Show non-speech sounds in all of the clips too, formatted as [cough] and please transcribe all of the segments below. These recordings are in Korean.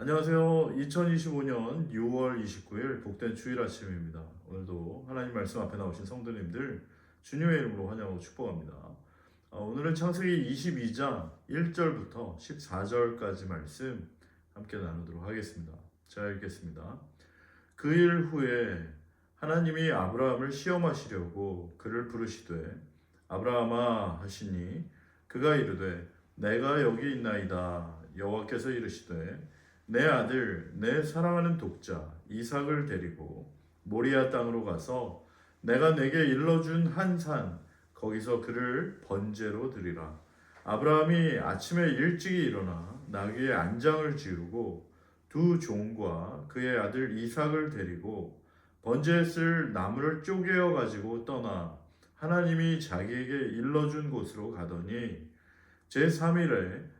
안녕하세요. 2025년 6월 29일 복된 주일 아침입니다. 오늘도 하나님 말씀 앞에 나오신 성도님들 주님의 이름으로 환영하고 축복합니다. 어, 오늘은 창세기 22장 1절부터 14절까지 말씀 함께 나누도록 하겠습니다. 제가 읽겠습니다. 그 일 후에 하나님이 아브라함을 시험하시려고 그를 부르시되 아브라함아 하시니 그가 이르되 내가 여기 있나이다 여호와께서 이르시되 내 아들 내 사랑하는 독자 이삭을 데리고 모리아 땅으로 가서 내가 내게 일러준 한 산 거기서 그를 번제로 드리라. 아브라함이 아침에 일찍이 일어나 나귀의 안장을 지우고 두 종과 그의 아들 이삭을 데리고 번제에 쓸 나무를 쪼개어 가지고 떠나 하나님이 자기에게 일러준 곳으로 가더니 제 3일에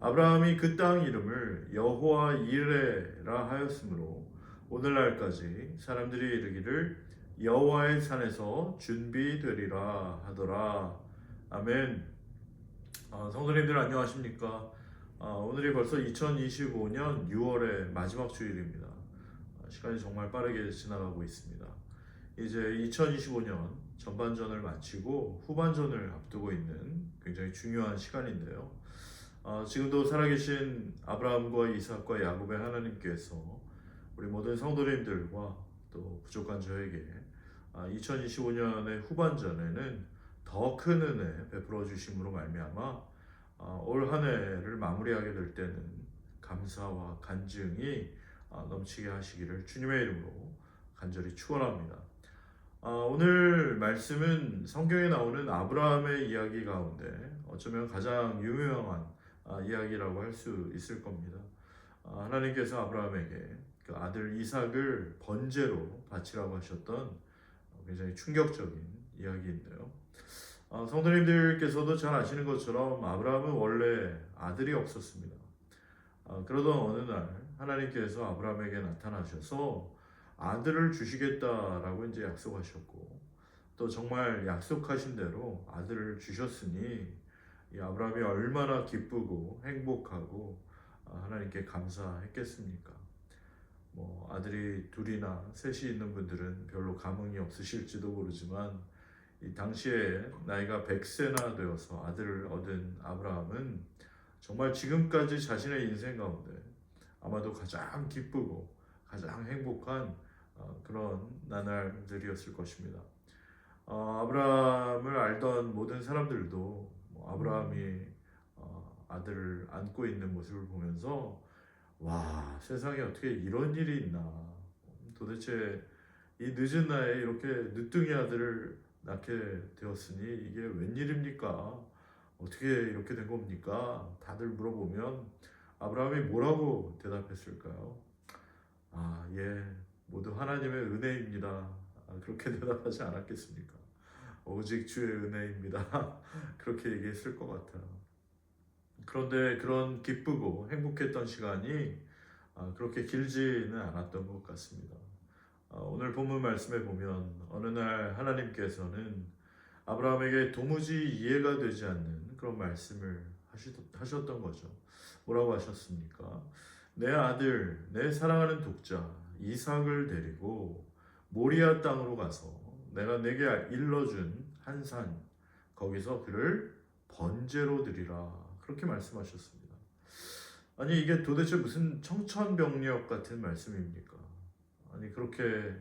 아브라함이 그 땅 이름을 여호와 이레라 하였으므로 오늘날까지 사람들이 이르기를 여호와의 산에서 준비되리라 하더라. 아멘. 아, 성도님들 안녕하십니까? 아, 오늘이 벌써 2025년 6월의 마지막 주일입니다. 아, 시간이 정말 빠르게 지나가고 있습니다. 이제 2025년 전반전을 마치고 후반전을 앞두고 있는 굉장히 중요한 시간인데요. 어, 지금도 살아계신 아브라함과 이삭과 야곱의 하나님께서 우리 모든 성도님들과 또 부족한 저에게 아, 2025년의 후반전에는 더 큰 은혜 베풀어 주심으로 말미암아 아, 올한 해를 마무리하게 될 때는 감사와 간증이 아, 넘치게 하시기를 주님의 이름으로 간절히 축원합니다. 아, 오늘 말씀은 성경에 나오는 아브라함의 이야기 가운데 어쩌면 가장 유명한 아, 이야기라고 할 수 있을 겁니다. 아, 하나님께서 아브라함에게 그 아들 이삭을 번제로 바치라고 하셨던 어, 굉장히 충격적인 이야기인데요. 아, 성도님들께서도 잘 아시는 것처럼 아브라함은 원래 아들이 없었습니다. 아, 그러던 어느 날 하나님께서 아브라함에게 나타나셔서 아들을 주시겠다라고 이제 약속하셨고 또 정말 약속하신 대로 아들을 주셨으니 이 아브라함이 얼마나 기쁘고 행복하고 아, 하나님께 감사했겠습니까? 뭐 아들이 둘이나 셋이 있는 분들은 별로 감흥이 없으실지도 모르지만 이 당시에 나이가 100세나 되어서 아들을 얻은 아브라함은 정말 지금까지 자신의 인생 가운데 아마도 가장 기쁘고 가장 행복한 어, 그런 나날들이었을 것입니다. 어, 아브라함을 알던 모든 사람들도 뭐 아브라함이 어, 아들을 안고 있는 모습을 보면서 와 세상에 어떻게 이런 일이 있나 도대체 이 늦은 나이에 이렇게 늦둥이 아들을 낳게 되었으니 이게 웬일입니까? 어떻게 이렇게 된 겁니까? 다들 물어보면 아브라함이 뭐라고 대답했을까요? 아, 예, 모두 하나님의 은혜입니다. 아, 그렇게 [laughs] 대답하지 않았겠습니까? 오직 주의 은혜입니다. [laughs] 그렇게 얘기했을 것 같아요. 그런데 그런 기쁘고 행복했던 시간이 아, 그렇게 길지는 않았던 것 같습니다. 아, 오늘 본문 말씀에 보면 어느 날 하나님께서는 아브라함에게 도무지 이해가 되지 않는 그런 말씀을 하셨던 거죠. 뭐라고 하셨습니까? 내 아들, 내 사랑하는 독자 이삭을 데리고 모리아 땅으로 가서 내가 내게 일러준 한 산 거기서 그를 번제로 드리라 그렇게 말씀하셨습니다. 아니 이게 도대체 무슨 청천벽력 같은 말씀입니까? 아니 그렇게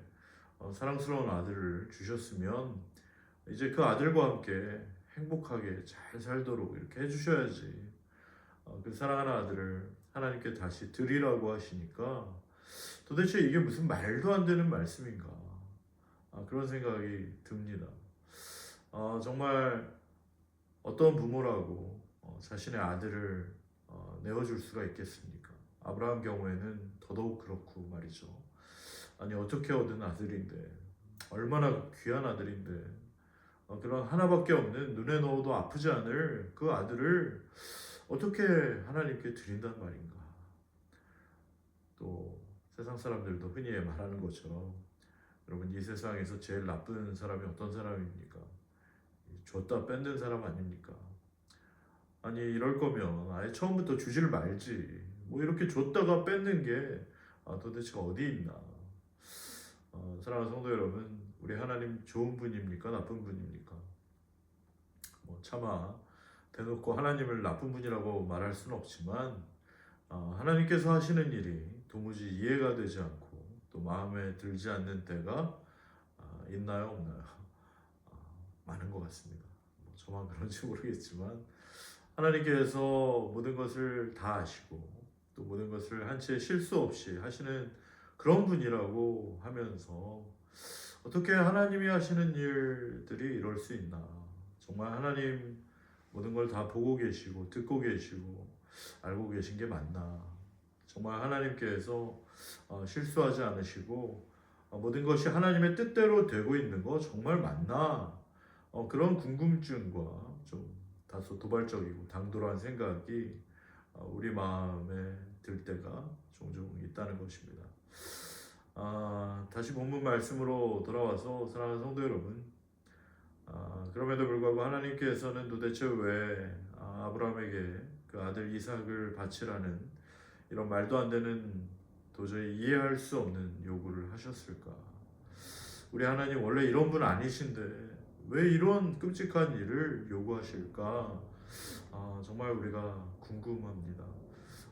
어, 사랑스러운 아들을 주셨으면 이제 그 아들과 함께 행복하게 잘 살도록 이렇게 해주셔야지. 어, 그 사랑하는 아들을 하나님께 다시 드리라고 하시니까 도대체 이게 무슨 말도 안 되는 말씀인가? 아, 그런 생각이 듭니다. 아, 정말 어떤 부모라고 어, 자신의 아들을 어, 내어줄 수가 있겠습니까? 아브라함 경우에는 더더욱 그렇고 말이죠. 아니 어떻게 얻은 아들인데 얼마나 귀한 아들인데 어, 그런 하나밖에 없는 눈에 넣어도 아프지 않을 그 아들을 어떻게 하나님께 드린단 말인가? 또 세상 사람들도 흔히 말하는 것처럼 여러분 이 세상에서 제일 나쁜 사람이 어떤 사람입니까? 줬다 뺏는 사람 아닙니까? 아니 이럴 거면 아예 처음부터 주지를 말지. 뭐 이렇게 줬다가 뺏는 게 아, 도대체 어디 있나? 어, 사랑하는 성도 여러분, 우리 하나님 좋은 분입니까? 나쁜 분입니까? 뭐 차마 대놓고 하나님을 나쁜 분이라고 말할 수는 없지만 어, 하나님께서 하시는 일이 도무지 이해가 되지 않고 또 마음에 들지 않는 때가 어, 있나요, 없나요? 어, [laughs] 많은 것 같습니다. 뭐 저만 그런지 모르겠지만 하나님께서 모든 것을 다 아시고 또 모든 것을 한채 실수 없이 하시는 그런 분이라고 하면서 어떻게 하나님이 하시는 일들이 이럴 수 있나? 정말 하나님 모든 걸 다 보고 계시고 듣고 계시고 알고 계신 게 맞나? 정말 하나님께서 어, 실수하지 않으시고 어, 모든 것이 하나님의 뜻대로 되고 있는 거 정말 맞나? 어, 그런 궁금증과 좀 다소 도발적이고 당돌한 생각이 어, 우리 마음에 들 때가 종종 있다는 것입니다. 아, 다시 본문 말씀으로 돌아와서 사랑하는 성도 여러분, 아, 그럼에도 불구하고 하나님께서는 도대체 왜 아, 아브라함에게 그 아들 이삭을 바치라는 이런 말도 안 되는 도저히 이해할 수 없는 요구를 하셨을까? 우리 하나님 원래 이런 분 아니신데 왜 이런 끔찍한 일을 요구하실까? 아, 정말 우리가 궁금합니다.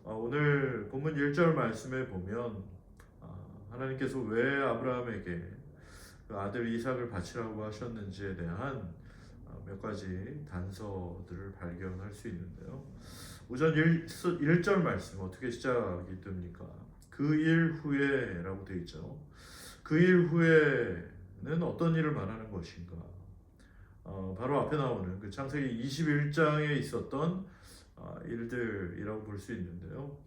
아, 오늘 본문 1절 말씀에 보면 아, 하나님께서 왜 아브라함에게 그 아들 이삭을 바치라고 하셨는지에 대한 아, 몇 가지 단서들을 발견할 수 있는데요. 우선 1, 1절 말씀 어떻게 시작이 됩니까? 그 일 후에라고 되어 있죠. 그 일 후에는 어떤 일을 말하는 것인가? 어, 바로 앞에 나오는 그 창세기 21장에 있었던 어, 일들이라고 볼 수 있는데요.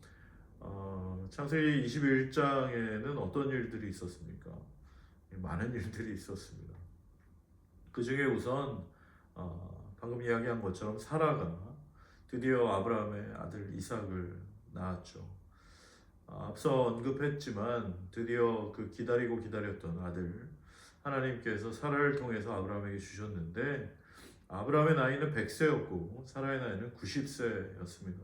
어, 창세기 21장에는 어떤 일들이 있었습니까? 많은 일들이 있었습니다. 그 중에 우선 어, 방금 이야기한 것처럼 사라가 드디어 아브라함의 아들 이삭을 낳았죠. 어, 앞서 언급했지만 드디어 그 기다리고 기다렸던 아들 하나님께서 사라를 통해서 아브라함에게 주셨는데 아브라함의 나이는 100세였고 사라의 나이는 90세였습니다.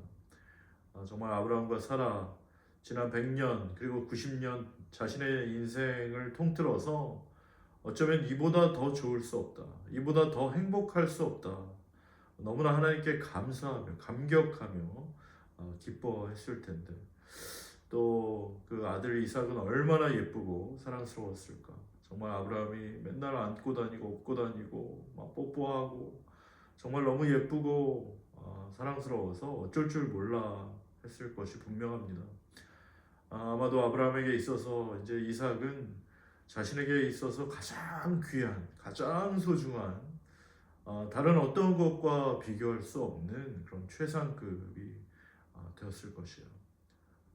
아, 정말 아브라함과 사라 지난 100년 그리고 90년 자신의 인생을 통틀어서 어쩌면 이보다 더 좋을 수 없다. 이보다 더 행복할 수 없다. 너무나 하나님께 감사하며 감격하며 어, 기뻐했을 텐데 또 그 아들 이삭은 얼마나 예쁘고 사랑스러웠을까. 정말 아브라함이 맨날 안고 다니고 업고 다니고 막 뽀뽀하고 정말 너무 예쁘고 어, 사랑스러워서 어쩔 줄 몰라 했을 것이 분명합니다. 아, 아마도 아브라함에게 있어서 이제 이삭은 자신에게 있어서 가장 귀한, 가장 소중한 어, 다른 어떤 것과 비교할 수 없는 그런 최상급이 어, 되었을 것이요.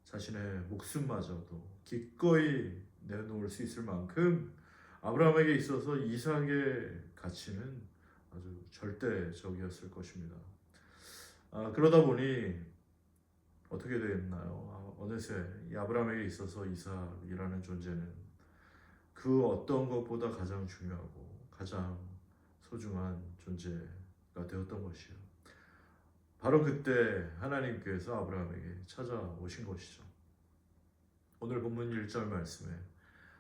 자신의 목숨마저도 기꺼이 내놓을 수 있을 만큼 아브라함에게 있어서 이삭의 가치는 아주 절대적이었을 것입니다. 아, 그러다 보니 어떻게 됐나요? 아, 어느새 이 아브라함에게 있어서 이삭이라는 존재는 그 어떤 것보다 가장 중요하고 가장 소중한 존재가 되었던 것이요. 바로 그때 하나님께서 아브라함에게 찾아오신 것이죠. 오늘 본문 1절 말씀에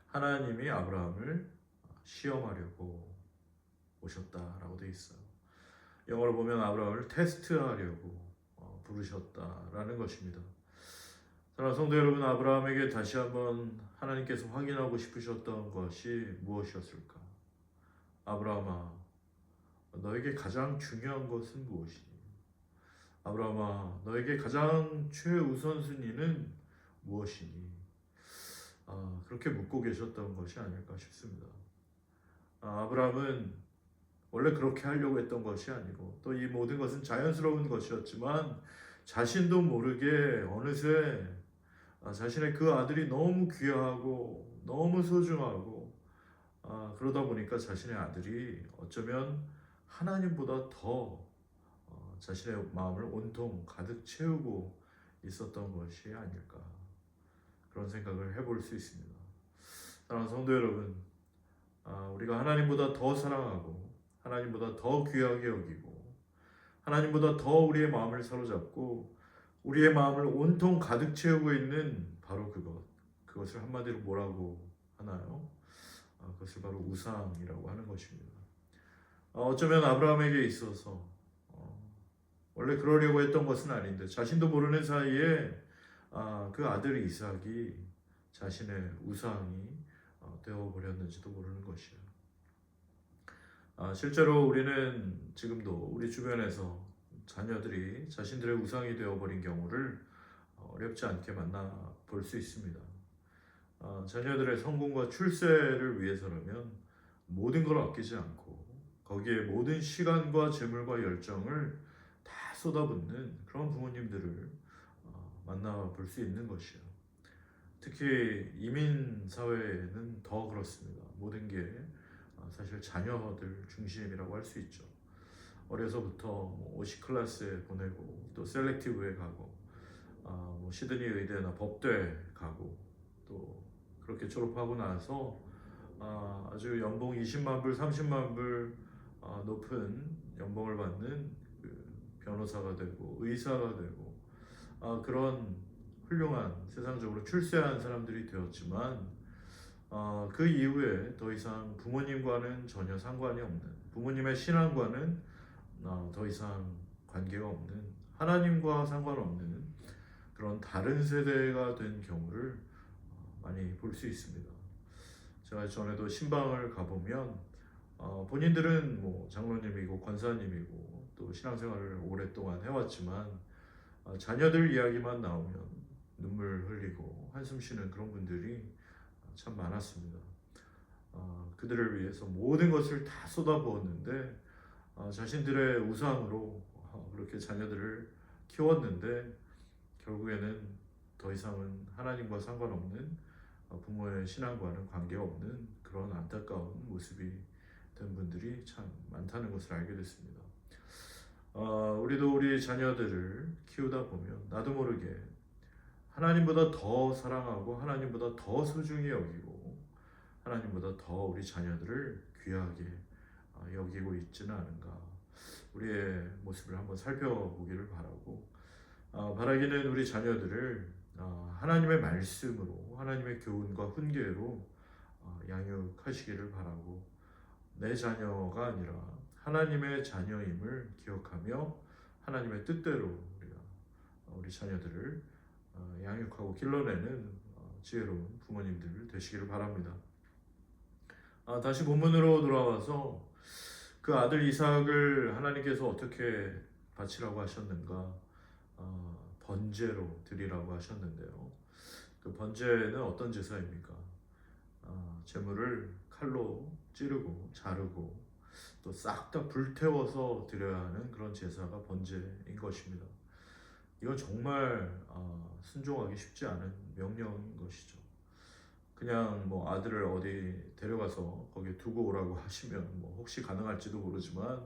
하나님이 아브라함을 시험하려고 오셨다라고 되어 있어요. 영어로 보면 아브라함을 테스트하려고 어, 부르셨다라는 것입니다. 사랑하는 성도 여러분, 아브라함에게 다시 한번 하나님께서 확인하고 싶으셨던 것이 무엇이었을까? 아브라함아, 너에게 가장 중요한 것은 무엇이니? 아브라함아, 너에게 가장 최우선 순위는 무엇이니? 아, 그렇게 묻고 계셨던 것이 아닐까 싶습니다. 아, 아브라함은 원래 그렇게 하려고 했던 것이 아니고 또 이 모든 것은 자연스러운 것이었지만 자신도 모르게 어느새 아, 자신의 그 아들이 너무 귀하고 너무 소중하고 아, 그러다 보니까 자신의 아들이 어쩌면 하나님보다 더 어, 자신의 마음을 온통 가득 채우고 있었던 것이 아닐까 그런 생각을 해볼 수 있습니다. 사랑하는 성도 여러분, 아, 우리가 하나님보다 더 사랑하고 하나님보다 더 귀하게 여기고 하나님보다 더 우리의 마음을 사로잡고 우리의 마음을 온통 가득 채우고 있는 바로 그것 그것을 한마디로 뭐라고 하나요? 아, 그것을 바로 우상이라고 하는 것입니다. 어, 어쩌면 아브라함에게 있어서 어, 원래 그러려고 했던 것은 아닌데 자신도 모르는 사이에 아, 그 아들 이삭이 자신의 우상이 어, 되어 버렸는지도 모르는 것이에요. 아, 실제로 우리는 지금도 우리 주변에서 자녀들이 자신들의 우상이 되어버린 경우를 어렵지 않게 만나 볼 수 있습니다. 아, 자녀들의 성공과 출세를 위해서라면 모든 걸 아끼지 않고 거기에 모든 시간과 재물과 열정을 다 쏟아붓는 그런 부모님들을 어, 만나 볼 수 있는 것이요. 특히 이민 사회는 더 그렇습니다. 모든 게 어, 사실 자녀들 중심이라고 할 수 있죠. 어려서부터 뭐 오시 클래스에 보내고 또 셀렉티브에 가고 아, 뭐 시드니 의대나 법대 가고 또 그렇게 졸업하고 나서 아, 아주 연봉 20만 불, 30만 불 아, 높은 연봉을 받는 그 변호사가 되고 의사가 되고 아, 그런 훌륭한 세상적으로 출세한 사람들이 되었지만 어, 그 이후에 더 이상 부모님과는 전혀 상관이 없는 부모님의 신앙과는 어, 더 이상 관계가 없는 하나님과 상관없는 그런 다른 세대가 된 경우를 어, 많이 볼 수 있습니다. 제가 전에도 신방을 가보면 어, 본인들은 뭐 장로님이고 권사님이고 또 신앙생활을 오랫동안 해왔지만 어, 자녀들 이야기만 나오면 눈물 흘리고 한숨 쉬는 그런 분들이 참 많았습니다. 어, 그들을 위해서 모든 것을 다 쏟아부었는데 어, 자신들의 우상으로 어, 그렇게 자녀들을 키웠는데 결국에는 더 이상은 하나님과 상관없는 어, 부모의 신앙과는 관계없는 그런 안타까운 모습이 된 분들이 참 많다는 것을 알게 됐습니다. 어, 우리도 우리 자녀들을 키우다 보면 나도 모르게 하나님보다 더 사랑하고 하나님보다 더 소중히 여기고 하나님보다 더 우리 자녀들을 귀하게 어, 여기고 있지는 않은가 우리의 모습을 한번 살펴보기를 바라고 어, 바라기는 우리 자녀들을 어, 하나님의 말씀으로 하나님의 교훈과 훈계로 어, 양육하시기를 바라고 내 자녀가 아니라 하나님의 자녀임을 기억하며 하나님의 뜻대로 우리가 어, 우리 자녀들을 어, 양육하고 길러내는 어, 지혜로운 부모님들 되시기를 바랍니다. 아, 다시 본문으로 돌아와서 그 아들 이삭을 하나님께서 어떻게 바치라고 하셨는가? 어, 번제로 드리라고 하셨는데요. 그 번제는 어떤 제사입니까? 어, 재물을 칼로 찌르고 자르고 또 싹 다 불태워서 드려야 하는 그런 제사가 번제인 것입니다. 이건 정말 어, 순종하기 쉽지 않은 명령인 것이죠. 그냥 뭐 아들을 어디 데려가서 거기에 두고 오라고 [laughs] 하시면 뭐 혹시 가능할지도 모르지만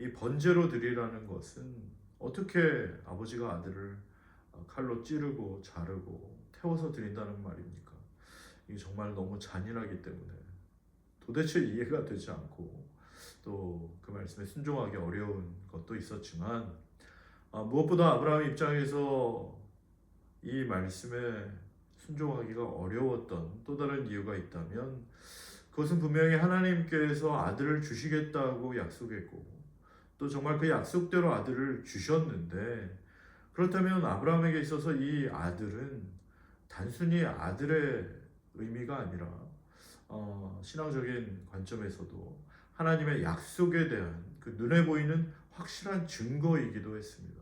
이 번제로 드리라는 것은 어떻게 아버지가 아들을 어, 칼로 찌르고 자르고 태워서 드린다는 말입니까? 이게 정말 너무 잔인하기 때문에 도대체 이해가 되지 않고 또 그 말씀에 순종하기 어려운 것도 있었지만 아, 무엇보다 아브라함 입장에서 이 말씀에 순종하기가 어려웠던 또 다른 이유가 있다면 그것은 분명히 하나님께서 아들을 주시겠다고 약속했고 또 정말 그 약속대로 아들을 주셨는데 그렇다면 아브라함에게 있어서 이 아들은 단순히 아들의 의미가 아니라 어, 신앙적인 관점에서도 하나님의 약속에 대한 그 눈에 보이는 확실한 증거이기도 했습니다.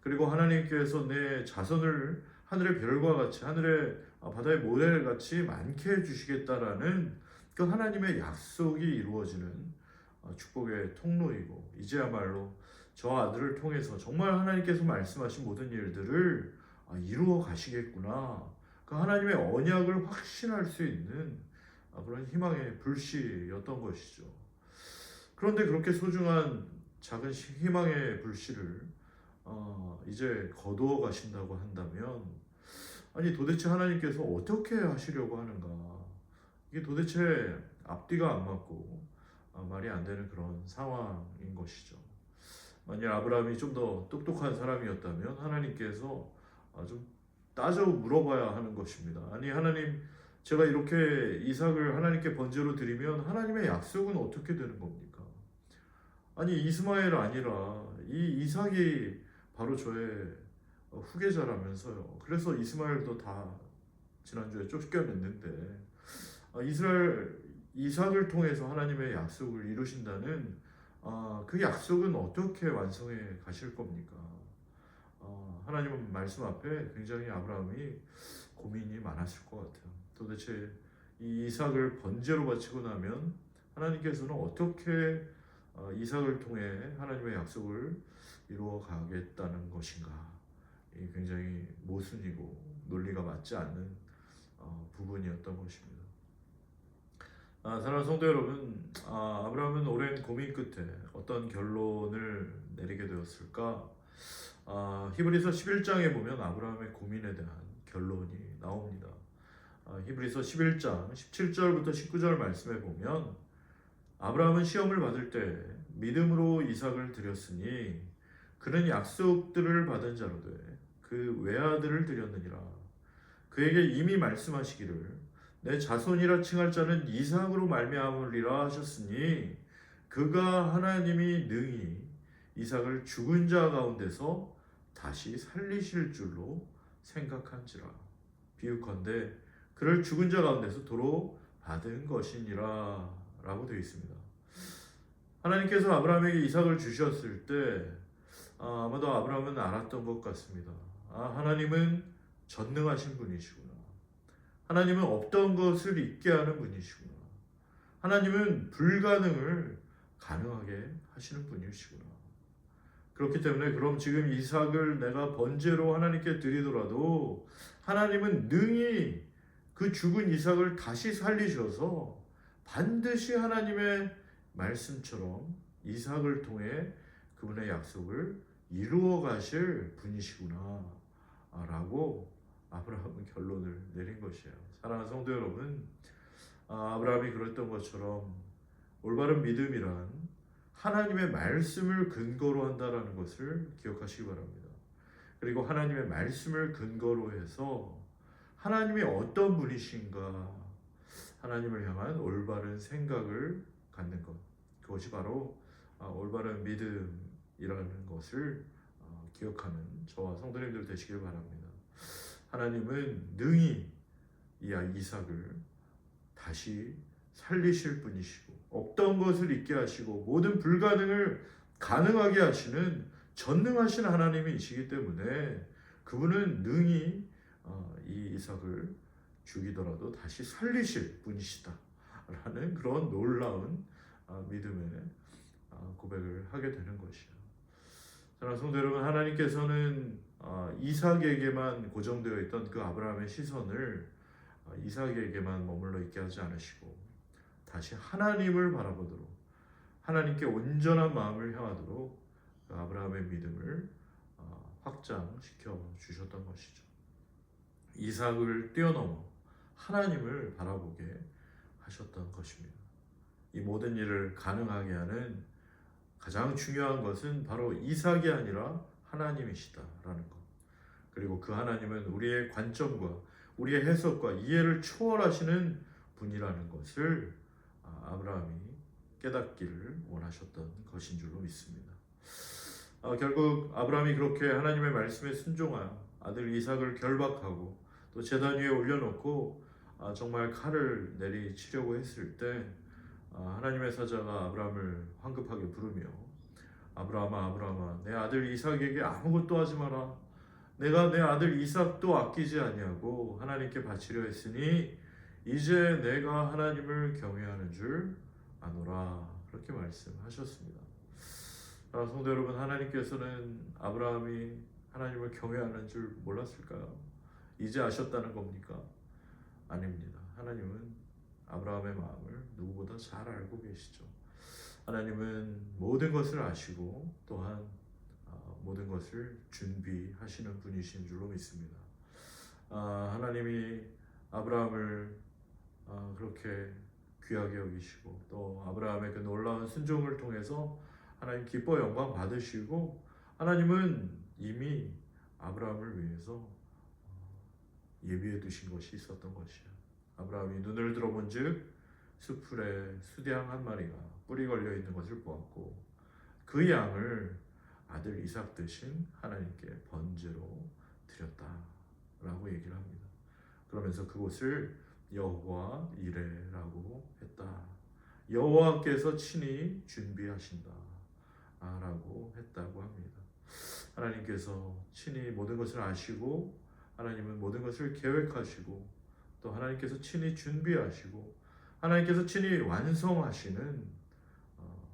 그리고 하나님께서 내 자손을 하늘의 별과 같이 하늘의 아, 바다의 모래 같이 많게 해주시겠다라는 그 하나님의 약속이 이루어지는 어, 축복의 통로이고 이제야말로 저 아들을 통해서 정말 하나님께서 말씀하신 모든 일들을 아, 이루어 가시겠구나. 그 하나님의 언약을 확신할 수 있는 아, 그런 희망의 불씨였던 것이죠. 그런데 그렇게 소중한 작은 시- 희망의 불씨를 어, 이제 거두어 가신다고 한다면 아니 도대체 하나님께서 어떻게 하시려고 하는가 이게 도대체 앞뒤가 안 맞고 아, 말이 안 되는 그런 상황인 것이죠. 만약 아브라함이 좀 더 똑똑한 사람이었다면 하나님께서 아, 좀 따져 물어봐야 하는 것입니다. 아니 하나님 제가 이렇게 이삭을 하나님께 번제로 드리면 하나님의 약속은 어떻게 되는 겁니까? 아니 이스마엘 아니라 이 이삭이 바로 저의 후계자라면서요. 그래서 이스마엘도 다 지난주에 쫓겨냈는데 아, 이스라엘 이삭을 통해서 하나님의 약속을 이루신다는 아, 그 약속은 어떻게 완성해 가실 겁니까? 아, 하나님은 말씀 앞에 굉장히 아브라함이 고민이 많았을 것 같아요. 도대체 이 이삭을 번제로 바치고 나면 하나님께서는 어떻게 어, 이삭을 통해 하나님의 약속을 이루어 가겠다는 것인가? 이 굉장히 모순이고 논리가 맞지 않는 어, 부분이었던 것입니다. 아, 사랑하는 성도 여러분, 아, 아브라함은 오랜 고민 끝에 어떤 결론을 내리게 되었을까? 아, 히브리서 11장에 보면 아브라함의 고민에 대한 결론이 나옵니다. 아, 히브리서 11장 17절부터 19절 말씀에 보면 아브라함은 시험을 받을 때 믿음으로 이삭을 드렸으니 그는 약속들을 받은 자로되 그 외아들을 드렸느니라. 그에게 이미 말씀하시기를 내 자손이라 칭할 자는 이삭으로 말미암으리라 하셨으니 그가 하나님이 능히 이삭을 죽은 자 가운데서 다시 살리실 줄로 생각한지라. 비유컨대 그를 죽은 자 가운데서 도로 받은 것이니라 라고 되어 있습니다. 하나님께서 아브라함에게 이삭을 주셨을 때 아, 아마도 아브라함은 알았던 것 같습니다. 아, 하나님은 전능하신 분이시구나. 하나님은 없던 것을 있게 하는 분이시구나. 하나님은 불가능을 가능하게 하시는 분이시구나. 그렇기 때문에 그럼 지금 이삭을 내가 번제로 하나님께 드리더라도 하나님은 능히 그 죽은 이삭을 다시 살리셔서 반드시 하나님의 말씀처럼 이삭을 통해 그분의 약속을 이루어 가실 분이시구나 라고 아브라함은 결론을 내린 것이에요. 사랑하는 성도 여러분, 아, 아브라함이 그랬던 것처럼 올바른 믿음이란 하나님의 말씀을 근거로 한다라는 것을 기억하시기 바랍니다. 그리고 하나님의 말씀을 근거로 해서 하나님이 어떤 분이신가 하나님을 향한 올바른 생각을 갖는 것 그것이 바로 아, 올바른 믿음이라는 것을 어, 기억하는 저와 성도님들 되시길 바랍니다. 하나님은 능히 이 이삭을 다시 살리실 분이시고 없던 것을 있게 하시고 모든 불가능을 가능하게 하시는 전능하신 하나님이시기 때문에 그분은 능히 어, 이 이삭을 죽이더라도 다시 살리실 분이시다 라는 그런 놀라운 아, 믿음의 아, 고백을 하게 되는 것이요. 사랑하는 성도 여러분, 하나님께서는 아, 이삭에게만 고정되어 있던 그 아브라함의 시선을 아, 이삭에게만 머물러 있게 하지 않으시고 다시 하나님을 바라보도록 하나님께 온전한 마음을 향하도록 그 아브라함의 믿음을 어, 확장시켜 주셨던 것이죠. 이삭을 뛰어넘어 하나님을 바라보게 하셨던 것입니다. 이 모든 일을 가능하게 하는 가장 중요한 것은 바로 이삭이 아니라 하나님이시다라는 것. 그리고 그 하나님은 우리의 관점과 우리의 해석과 이해를 초월하시는 분이라는 것을 아, 아브라함이 깨닫기를 원하셨던 것인 줄로 믿습니다. 아, 결국 아브라함이 그렇게 하나님의 말씀에 순종하여 아들 이삭을 결박하고 또 제단 위에 올려놓고 아, 정말 칼을 내리치려고 했을 때 아, 하나님의 사자가 아브라함을 황급하게 부르며 아브라함아 아브라함아 내 아들 이삭에게 아무것도 하지 마라 내가 내 아들 이삭도 아끼지 아니하고 하나님께 바치려 했으니 이제 내가 하나님을 경외하는 줄 아노라 그렇게 말씀하셨습니다. 아, 성도 여러분 하나님께서는 아브라함이 하나님을 경외하는 줄 몰랐을까요? 이제 아셨다는 겁니까? 아닙니다. 하나님은 아브라함의 마음을 누구보다 잘 알고 계시죠. 하나님은 모든 것을 아시고 또한 아, 모든 것을 준비하시는 분이신 줄로 믿습니다. 아, 하나님이 아브라함을 아, 그렇게 귀하게 여기시고 또 아브라함의 그 놀라운 순종을 통해서 하나님 기뻐 영광 받으시고 하나님은 이미 아브라함을 위해서 어, 예비해 두신 것이 있었던 것이야. 아브라함이 눈을 들어본즉 수풀에 수대양 한 마리가 뿔이 걸려 있는 것을 보았고 그 양을 아들 이삭 대신 하나님께 번제로 드렸다라고 얘기를 합니다. 그러면서 그곳을 여호와 이레라고 했다. 여호와께서 친히 준비하신다라고 했다고 합니다. 하나님께서 친히 모든 것을 아시고 하나님은 모든 것을 계획하시고 또 하나님께서 친히 준비하시고 하나님께서 친히 완성하시는 어,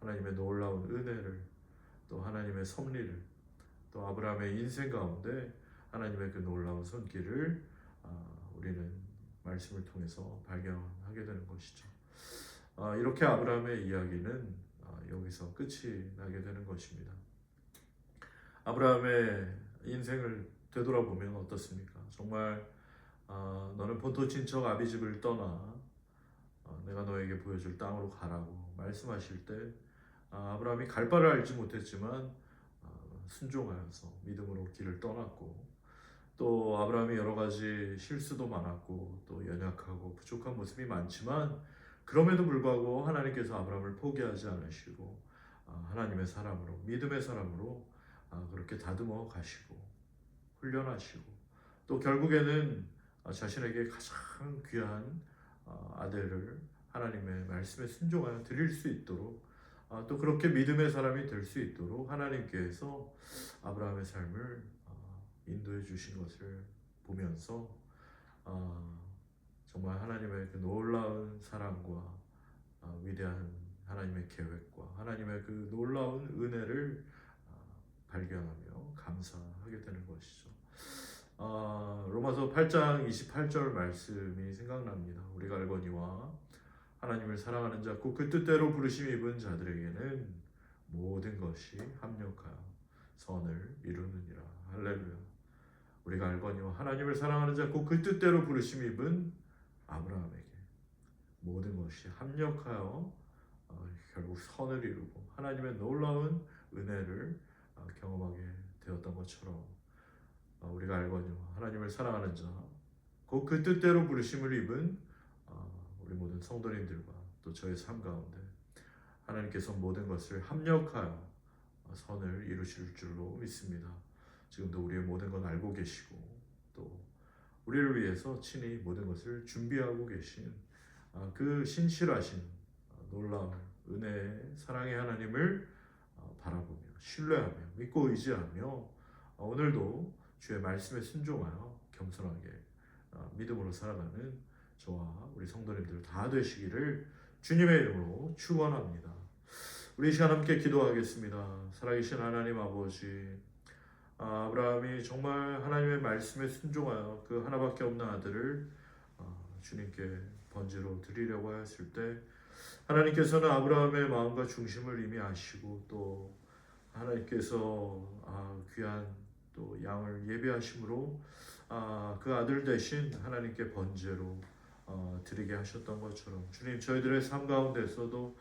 하나님의 놀라운 은혜를 또 하나님의 섭리를 또 아브라함의 인생 가운데 하나님의 그 놀라운 손길을 어, 우리는 말씀을 통해서 발견하게 되는 것이죠. 어, 이렇게 아브라함의 이야기는 어, 여기서 끝이 나게 되는 것입니다. 아브라함의 인생을 되돌아보면 어떻습니까? 정말 어, 너는 본토 친척 아비 집을 떠나 어, 내가 너에게 보여줄 땅으로 가라고 말씀하실 때 아, 아브라함이 갈 바를 알지 못했지만 어, 순종하여서 믿음으로 길을 떠났고 또 아브라함이 여러 가지 실수도 많았고 또 연약하고 부족한 모습이 많지만 그럼에도 불구하고 하나님께서 아브라함을 포기하지 않으시고 아, 하나님의 사람으로 믿음의 사람으로 아, 그렇게 다듬어 가시고 훈련하시고 또 결국에는 아, 자신에게 가장 귀한 아, 아들을 하나님의 말씀에 순종하여 드릴 수 있도록 아, 또 그렇게 믿음의 사람이 될 수 있도록 하나님께서 아브라함의 삶을 아, 인도해 주신 것을 보면서 아, 정말 하나님의 그 놀라운 사랑과 아, 위대한 하나님의 계획과 하나님의 그 놀라운 은혜를 아, 발견하며 감사하게 되는 것이죠. 아, 로마서 8장 28절 말씀이 생각납니다. 우리가 알거니와 하나님을 사랑하는 자, 곧그 뜻대로 부르심 입은 자들에게는 모든 것이 합력하여 선을 이루느니라. 할렐루야. 우리가 알거니와 하나님을 사랑하는 자, 곧그 뜻대로 부르심 입은 아브라함에게 모든 것이 합력하여 어, 결국 선을 이루고 하나님의 놀라운 은혜를 어, 경험하게 되었던 것처럼 어, 우리가 알거니와 하나님을 사랑하는 자, 곧 그 뜻대로 부르심을 입은 어, 우리 모든 성도님들과 또 저의 삶 가운데 하나님께서 모든 것을 합력하여 어, 선을 이루실 줄로 믿습니다. 지금도 우리의 모든 건 알고 계시고 또 우리를 위해서 친히 모든 것을 준비하고 계신 아, 그 신실하신 어, 놀라운 은혜의 사랑의 하나님을 어, 바라보며 신뢰하며 믿고 의지하며 어, 오늘도 주의 말씀에 순종하여 겸손하게 어, 믿음으로 살아가는 저와 우리 성도님들 다 되시기를 주님의 이름으로 축원합니다. 우리 이 시간 함께 기도하겠습니다. 살아계신 하나님 아버지, 아, 아브라함이 정말 하나님의 말씀에 순종하여 그 하나밖에 없는 아들을 아, 주님께 번제로 드리려고 하였을 때 하나님께서는 아브라함의 마음과 중심을 이미 아시고 또 하나님께서 아, 귀한 또 양을 예배하심으로 아, 그 아들 대신 하나님께 번제로 어, 드리게 하셨던 것처럼 주님 저희들의 삶 가운데서도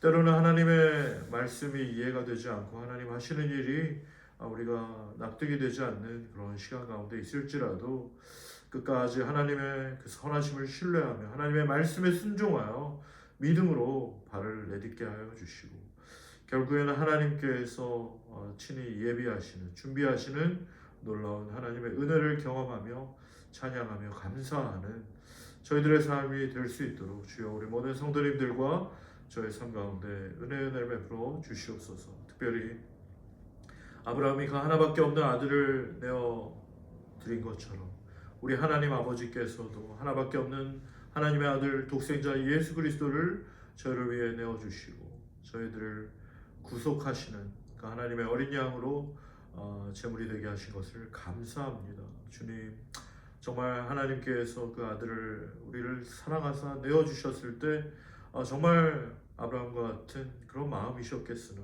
때로는 하나님의 말씀이 이해가 되지 않고 하나님 하시는 일이 아, 우리가 납득이 되지 않는 그런 시간 가운데 있을지라도 끝까지 하나님의 그 선하심을 신뢰하며 하나님의 말씀에 순종하여 믿음으로 발을 내딛게 하여 주시고 결국에는 하나님께서 어, 친히 예비하시는 준비하시는 놀라운 하나님의 은혜를 경험하며 찬양하며 감사하는 저희들의 삶이 될 수 있도록 주여 우리 모든 성도님들과 저의 삶 가운데 은혜 은혜를 베풀어 주시옵소서. 특별히 아브라함이 그 하나밖에 없는 아들을 내어 드린 것처럼 우리 하나님 아버지께서도 하나밖에 없는 하나님의 아들 독생자 예수 그리스도를 저희를 위해 내어 주시고 저희들을 구속하시는 그 하나님의 어린 양으로 어, 제물이 되게 하신 것을 감사합니다. 주님 정말 하나님께서 그 아들을 우리를 사랑하사 내어 주셨을 때 어, 정말 아브라함과 같은 그런 마음이셨겠으나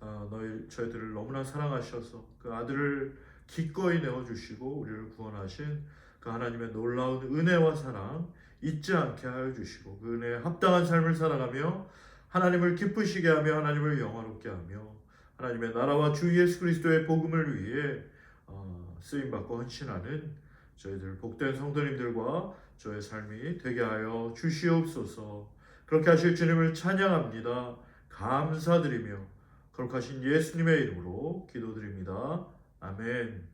어, 너희 저희들을 너무나 사랑하셔서 그 아들을 기꺼이 내어 주시고 우리를 구원하신 그 하나님의 놀라운 은혜와 사랑 잊지 않게 하여 주시고 그 은혜에 합당한 삶을 살아가며 하나님을 기쁘시게 하며 하나님을 영화롭게 하며 하나님의 나라와 주 예수 그리스도의 복음을 위해 어, 쓰임 받고 헌신하는 저희들 복된 성도님들과 저의 삶이 되게 하여 주시옵소서. 그렇게 하실 주님을 찬양합니다. 감사드리며 거룩하신 예수님의 이름으로 기도드립니다. 아멘.